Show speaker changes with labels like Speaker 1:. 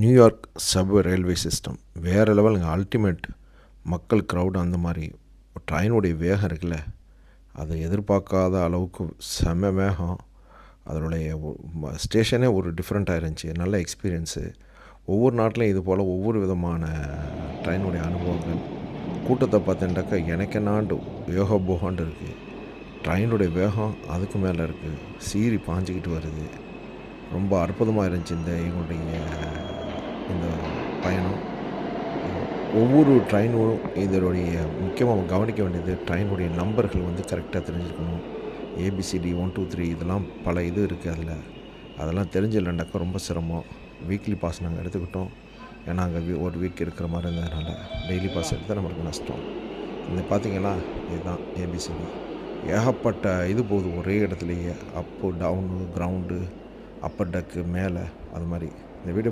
Speaker 1: New York subway railway system வேறு லெவலுங்க ultimate மக்கள் க்ரௌடு அந்த மாதிரி. ட்ரெயினுடைய வேகம் இருக்குல்ல அதை எதிர்பார்க்காத அளவுக்கு செம வேகம். அதனுடைய ஸ்டேஷனே ஒரு டிஃப்ரெண்ட்டாக இருந்துச்சு. நல்ல எக்ஸ்பீரியன்ஸு ஒவ்வொரு நாட்டிலையும் இது போல் ஒவ்வொரு விதமான ட்ரெயினுடைய அனுபவங்கள். கூட்டத்தை பார்த்துட்டாக்கா எனக்கென்னாண்டு யோகா போகாண்டு இருக்குது ட்ரெயினுடைய வேகம் அதுக்கு மேலே இருக்குது சீறி பாஞ்சிக்கிட்டு வருது. ரொம்ப அற்புதமாக இருந்துச்சு இந்த எங்களுடைய பயணம். ஒவ்வொரு ட்ரெயினோடும் இதனுடைய முக்கியமாக கவனிக்க வேண்டியது ட்ரெயினுடைய நம்பர்கள் வந்து கரெக்டாக தெரிஞ்சுக்கணும் ஏபிசிடி ஒன் டூ த்ரீ இதெல்லாம் பல இது இருக்குது அதில். அதெல்லாம் தெரிஞ்சிடலனாக்கா ரொம்ப சிரமம். வீக்லி பாஸ் நாங்கள் எடுத்துக்கிட்டோம். ஏன்னா அங்கே ஒரு வீக் இருக்கிற மாதிரி இருந்ததுனால டெய்லி பாஸ் எடுத்தால் நம்மளுக்கு நஷ்டம். இந்த பார்த்தீங்கன்னா இதுதான் ஏபிசிடி ஏகப்பட்ட இது போகுது ஒரே இடத்துலையே. அப்பு டவுனு கிரவுண்டு அப்பர் டக்கு மேலே அது மாதிரி. இந்த வீடியோ